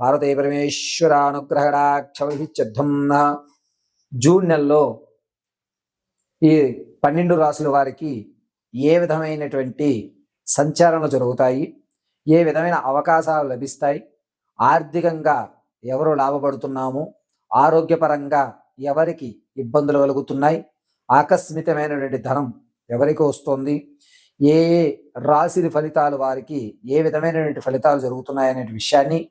భారతీయ పరమేశ్వర ఫట్ జూన్ నెలలో ఈ పన్నెండు రాసుల వారికి ఏ విధమైనటువంటి సంచారణలు జరుగుతాయి? ఏ విధమైన అవకాశాలు లభిస్తాయి? ఆర్థికంగా ఎవరు లాభపడుతున్నాము? ఆరోగ్యపరంగా ఎవరికి ఇబ్బందులు కలుగుతున్నాయి? ఆకస్మికమైనటువంటి ధనం ఎవరికి వస్తుంది? ఏ ఏ రాశి ఫలితాలు వారికి ఏ విధమైనటువంటి ఫలితాలు జరుగుతున్నాయి అనే విషయాన్ని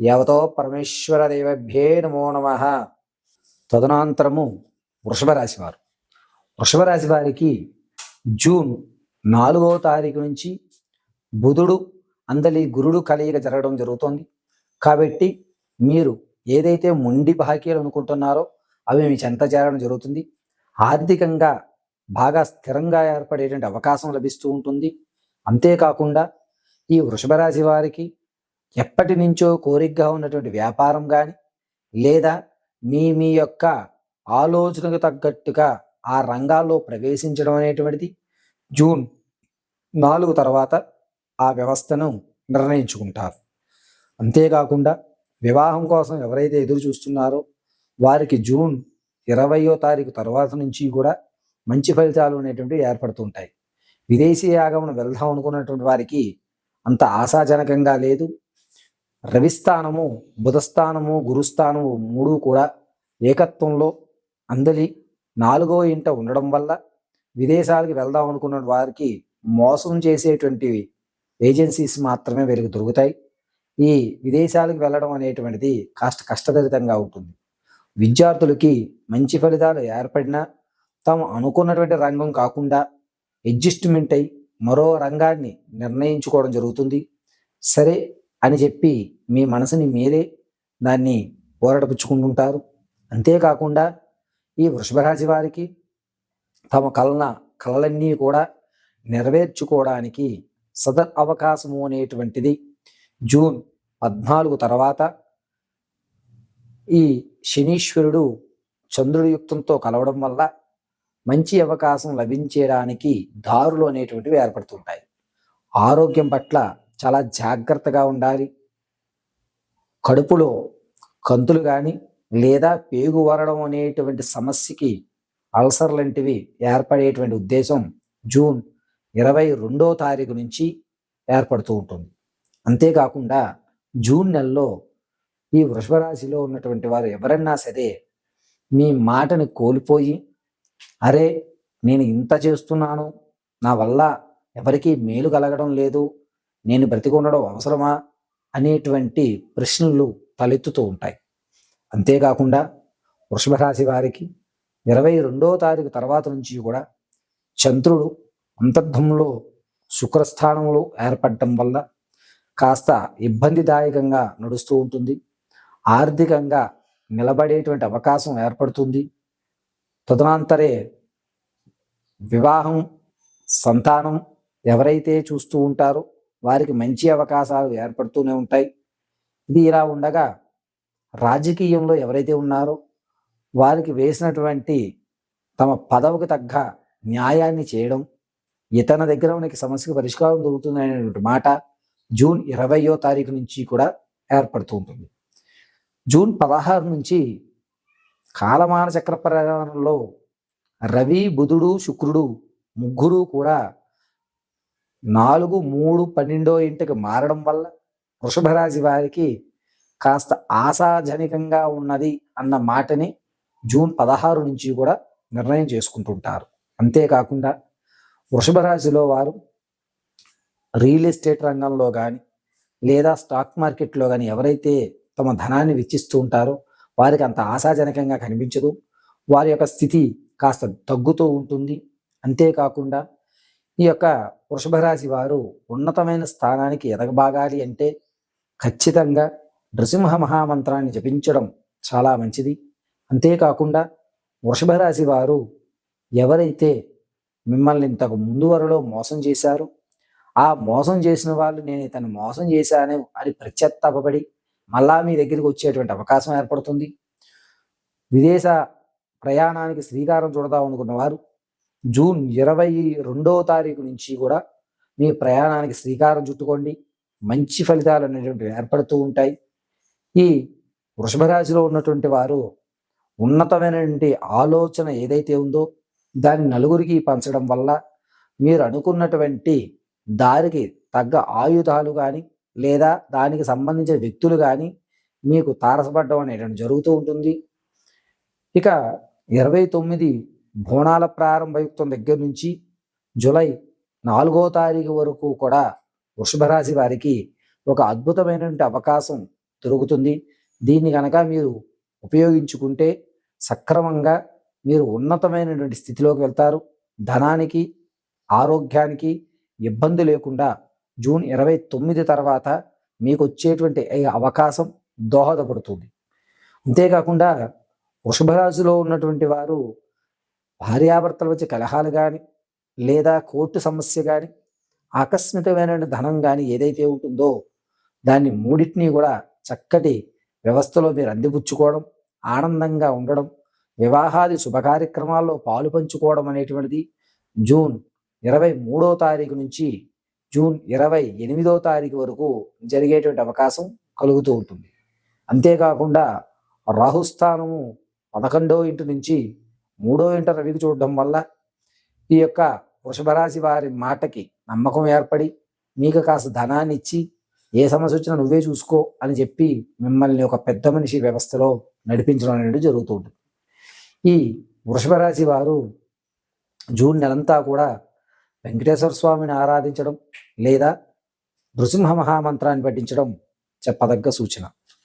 యవతో పరమేశ్వర దేవభ్యే నమో నమ. తదనంతరము వృషభరాశి వారు వృషభరాశి వారికి జూన్ నాలుగవ తారీఖు నుంచి బుధుడు అందలి గురుడు కలయిక జరగడం జరుగుతోంది. కాబట్టి మీరు ఏదైతే మొండి బాకీలు అనుకుంటున్నారో అవి మీ చెంత చేరడం జరుగుతుంది. ఆర్థికంగా బాగా స్థిరంగా ఏర్పడేటువంటి అవకాశం లభిస్తూ ఉంటుంది. అంతేకాకుండా ఈ వృషభ రాశి వారికి ఎప్పటి నుంచో కోరికగా ఉన్నటువంటి వ్యాపారం కానీ లేదా మీ మీ యొక్క ఆలోచనకు తగ్గట్టుగా ఆ రంగాల్లో ప్రవేశించడం అనేటువంటిది జూన్ నాలుగు తర్వాత ఆ వ్యవస్థను నిర్ణయించుకుంటారు. అంతేకాకుండా వివాహం కోసం ఎవరైతే ఎదురు చూస్తున్నారో వారికి జూన్ ఇరవయో తారీఖు తర్వాత నుంచి కూడా మంచి ఫలితాలు అనేటువంటివి ఏర్పడుతుంటాయి విదేశీ ఆగమనం వెళ్దాం అనుకున్నటువంటి వారికి అంత ఆశాజనకంగా లేదు. రవిస్థానము బుధస్థానము గురుస్థానము మూడు కూడా ఏకత్వంలో అందలి నాలుగో ఇంట ఉండడం వల్ల విదేశాలకు వెళ్దాం అనుకున్న వారికి మోసం చేసేటువంటి ఏజెన్సీస్ మాత్రమే వీరికి దొరుకుతాయి. ఈ విదేశాలకు వెళ్ళడం అనేటువంటిది కాస్త కష్టతరితంగా ఉంటుంది. విద్యార్థులకి మంచి ఫలితాలు ఏర్పడినా తాము అనుకున్నటువంటి రంగం కాకుండా అడ్జస్ట్మెంట్ అయి మరో రంగాన్ని నిర్ణయించుకోవడం జరుగుతుంది. సరే అని చెప్పి మీ మనసుని మీరే దాన్ని పోరాడపుచ్చుకుంటుంటారు అంతేకాకుండా ఈ వృషభరాశి వారికి తమ కలన కళలన్నీ కూడా నెరవేర్చుకోవడానికి సదర్ అవకాశము అనేటువంటిది జూన్ పద్నాలుగు తర్వాత ఈ శనీశ్వరుడు చంద్రుడి యుక్తంతో కలవడం వల్ల మంచి అవకాశం లభించడానికి దారులు అనేటువంటివి ఏర్పడుతుంటాయి. ఆరోగ్యం పట్ల చాలా జాగ్రత్తగా ఉండాలి. కడుపులో కంతులు కానీ లేదా పేగు వరడం అనేటువంటి సమస్యకి అల్సర్ లాంటివి ఏర్పడేటువంటి ఉద్దేశం జూన్ ఇరవై రెండో తారీఖు నుంచి ఏర్పడుతూ ఉంటుంది. అంతేకాకుండా జూన్ నెలలో ఈ వృషభరాశిలో ఉన్నటువంటి వారు ఎవరన్నా సరే మీ మాటని కోల్పోయి అరే నేను ఇంత చేస్తున్నాను నా వల్ల ఎవరికీ మేలు కలగడం లేదు నేను బ్రతికి ఉండడం అవసరమా అనేటువంటి ప్రశ్నలు తలెత్తుతూ ఉంటాయి. అంతేకాకుండా వృషభ రాశి వారికి ఇరవై రెండో తారీఖు తర్వాత నుంచి కూడా చంద్రుడు అంతర్ధంలో శుక్రస్థానంలో ఏర్పడటం వల్ల కాస్త ఇబ్బందిదాయకంగా నడుస్తూ ఉంటుంది. ఆర్థికంగా నిలబడేటువంటి అవకాశం ఏర్పడుతుంది. తదనంతరే వివాహం సంతానం ఎవరైతే చూస్తూ ఉంటారో వారికి మంచి అవకాశాలు ఏర్పడుతూనే ఉంటాయి. ఇది ఇలా ఉండగా రాజకీయంలో ఎవరైతే ఉన్నారో వారికి వేసినటువంటి తమ పదవికి తగ్గ న్యాయాన్ని చేయడం ఇతన దగ్గర మనకి సమస్యకు పరిష్కారం దొరుకుతుంది అనేటువంటి మాట జూన్ ఇరవయో తారీఖు నుంచి కూడా ఏర్పడుతూ ఉంటుంది. జూన్ పదహారు నుంచి కాలమాన చక్ర ప్రయాణంలో రవి బుధుడు శుక్రుడు ముగ్గురు కూడా నాలుగు మూడు పన్నెండో ఇంటికి మారడం వల్ల వృషభరాశి వారికి కాస్త ఆశాజనకంగా ఉన్నది అన్న మాటని జూన్ పదహారు నుంచి కూడా నిర్ణయం చేసుకుంటుంటారు. అంతేకాకుండా వృషభ రాశిలో వారు రియల్ ఎస్టేట్ రంగంలో కానీ లేదా స్టాక్ మార్కెట్లో కానీ ఎవరైతే తమ ధనాన్ని వెచ్చిస్తూ ఉంటారో వారికి అంత ఆశాజనకంగా కనిపించదు. వారి యొక్క స్థితి కాస్త తగ్గుతూ ఉంటుంది. అంతేకాకుండా ఈ యొక్క వృషభ రాశి వారు ఉన్నతమైన స్థానానికి ఎదగబాగాలి అంటే ఖచ్చితంగా నృసింహ మహామంత్రాన్ని జపించడం చాలా మంచిది. అంతేకాకుండా వృషభ రాశి వారు ఎవరైతే మిమ్మల్ని ఇంతకు ముందు వరలో మోసం చేశారో ఆ మోసం చేసిన వాళ్ళు నేను ఇతను మోసం చేశాను అని ప్రత్యత్తాపడి మళ్ళా మీ దగ్గరికి వచ్చేటువంటి అవకాశం ఏర్పడుతుంది. విదేశ ప్రయాణానికి శ్రీకారం చూడదాం అనుకున్న వారు జూన్ ఇరవై రెండవ తారీఖు నుంచి కూడా మీ ప్రయాణానికి శ్రీకారం చుట్టుకోండి. మంచి ఫలితాలు అనేటువంటివి ఏర్పడుతూ ఉంటాయి. ఈ వృషభ రాశిలో ఉన్నటువంటి వారు ఉన్నతమైనటువంటి ఆలోచన ఏదైతే ఉందో దాన్ని నలుగురికి పంచడం వల్ల మీరు అనుకున్నటువంటి దారికి తగ్గ ఆయుధాలు కానీ లేదా దానికి సంబంధించిన వ్యక్తులు కానీ మీకు తారసపడడం అనేటువంటి జరుగుతూ ఉంటుంది. ఇక ఇరవై తొమ్మిది బోనాల ప్రారంభయుక్తం దగ్గర నుంచి జూలై నాలుగో తారీఖు వరకు కూడా వృషభరాశి వారికి ఒక అద్భుతమైనటువంటి అవకాశం దొరుకుతుంది. దీన్ని కనుక మీరు ఉపయోగించుకుంటే సక్రమంగా మీరు ఉన్నతమైనటువంటి స్థితిలోకి వెళ్తారు. ధనానికి ఆరోగ్యానికి ఇబ్బంది లేకుండా జూన్ ఇరవై తొమ్మిది తర్వాత మీకు వచ్చేటువంటి అవకాశం దోహదపడుతుంది. అంతేకాకుండా వృషభరాశిలో ఉన్నటువంటి వారు భార్యాభర్తల వచ్చే కలహాలు కానీ లేదా కోర్టు సమస్య కానీ ఆకస్మికమైన ధనం కానీ ఏదైతే ఉంటుందో దాన్ని మూడింటిని కూడా చక్కటి వ్యవస్థలో మీరు అందిపుచ్చుకోవడం ఆనందంగా ఉండడం వివాహాది శుభ కార్యక్రమాల్లో పాలు పంచుకోవడం అనేటువంటిది జూన్ ఇరవై మూడో తారీఖు నుంచి జూన్ ఇరవై ఎనిమిదో తారీఖు వరకు జరిగేటువంటి అవకాశం కలుగుతూ ఉంటుంది. అంతేకాకుండా రాహుస్థానము పదకొండో ఇంటి నుంచి మూడో ఇంట రవికి చూడడం వల్ల ఈ యొక్క వృషభ రాశి వారి మాటకి నమ్మకం ఏర్పడి మీకు కాస్త ధనాన్ని ఇచ్చి ఏ సమస్య వచ్చినా నువ్వే చూసుకో అని చెప్పి మిమ్మల్ని ఒక పెద్ద మనిషి వ్యవస్థలో నడిపించడం అనేది జరుగుతూ ఉంటుంది. ఈ వృషభ రాశి వారు జూన్ నెలంతా కూడా వెంకటేశ్వర స్వామిని ఆరాధించడం లేదా నృసింహ మహామంత్రాన్ని పఠించడం చెప్పదగ్గ సూచన.